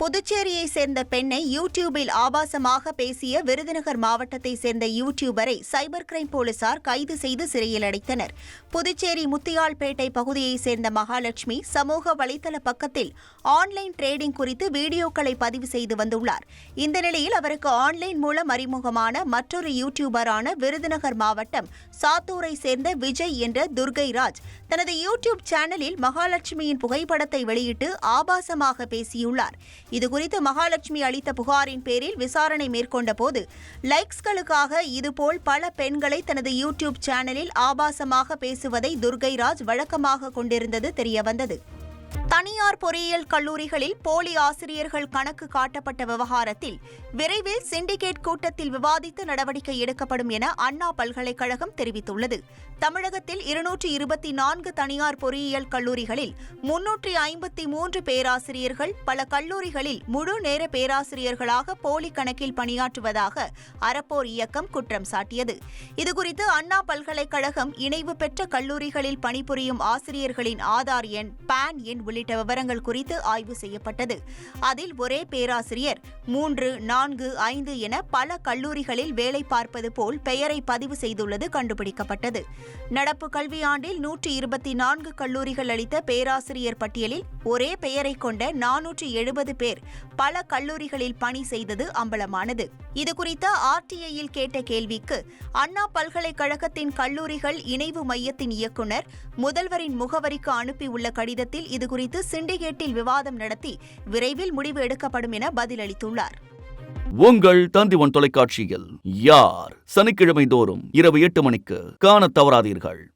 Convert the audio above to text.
புதுச்சேரியை சேர்ந்த பெண்ணை யூடியூபில் ஆபாசமாக பேசிய விருதுநகர் மாவட்டத்தை சேர்ந்த யூடியூபரை சைபர் கிரைம் போலீசார் கைது செய்து சிறையில் அடைத்தனர். புதுச்சேரி முத்தியால்பேட்டை பகுதியை சேர்ந்த மகாலட்சுமி சமூக வலைதள பக்கத்தில் ஆன்லைன் ட்ரேடிங் குறித்து வீடியோக்களை பதிவு செய்து வந்துள்ளார். இந்த நிலையில் அவருக்கு ஆன்லைன் மூலம் அறிமுகமான மற்றொரு யூடியூபரான விருதுநகர் மாவட்டம் சாத்தூரை சேர்ந்த விஜய் என்ற துர்கை ராஜ் தனது யூடியூப் சேனலில் மகாலட்சுமியின் புகைப்படத்தை வெளியிட்டு ஆபாசமாக பேசியுள்ளார். இதுகுறித்து மகாலட்சுமி அளித்த புகாரின் பேரில் விசாரணை மேற்கொண்ட போது லைக்ஸ்களுக்காக இதுபோல் பல பெண்களை தனது யூடியூப் சேனலில் ஆபாசமாக பேசுவதை துர்கைராஜ் வழக்கமாக கொண்டிருந்தது தெரியவந்தது. தனியார் பொறியியல் கல்லூரிகளில் போலி ஆசிரியர்கள் கணக்கு காட்டப்பட்ட விவகாரத்தில் விரைவில் சிண்டிகேட் கூட்டத்தில் விவாதித்து நடவடிக்கை எடுக்கப்படும் என அண்ணா பல்கலைக்கழகம் தெரிவித்துள்ளது. தமிழகத்தில் இருநூற்றி இருபத்தி நான்கு தனியார் பொறியியல் கல்லூரிகளில் முன்னூற்றி ஐம்பத்தி மூன்று பேராசிரியர்கள் பல கல்லூரிகளில் முழு நேர பேராசிரியர்களாக போலி கணக்கில் பணியாற்றுவதாக அறப்போர் இயக்கம் குற்றம் சாட்டியது. இதுகுறித்து அண்ணா பல்கலைக்கழகம் இணைவு பெற்ற கல்லூரிகளில் பணிபுரியும் ஆசிரியர்களின் ஆதார் எண் பேன் எண் உள்ளிட்ட விவரங்கள் குறித்து ஆய்வு செய்யப்பட்டது. அதில் ஒரே பேராசிரியர் மூன்று நான்கு ஐந்து என பல கல்லூரிகளில் வேலை பார்ப்பது போல் பெயரை பதிவு செய்துள்ளது கண்டுபிடிக்கப்பட்டது. நடப்பு கல்வியாண்டில் நூற்றி இருபத்தி நான்கு கல்லூரிகள் அளித்த பேராசிரியர் பட்டியலில் ஒரே பெயரை கொண்ட நானூற்றி எழுபது பேர் பல கல்லூரிகளில் பணி செய்தது அம்பலமானது. இதுகுறித்த ஆர்டிஐயில் கேட்ட கேள்விக்கு அண்ணா பல்கலைக்கழகத்தின் கல்லூரிகள் இணைவு மையத்தின் இயக்குநர் முதல்வரின் முகவரிக்கு அனுப்பியுள்ள கடிதத்தில் இது குறித்து சிண்டிகேட்டில் விவாதம் நடத்தி விரைவில் முடிவு எடுக்கப்படும் என பதிலளித்துள்ளார். உங்கள் தந்தி ஒன் தொலைக்காட்சியில் யார்? சனிக்கிழமை தோறும் இரவு எட்டு மணிக்கு காணத் தவறாதீர்கள்.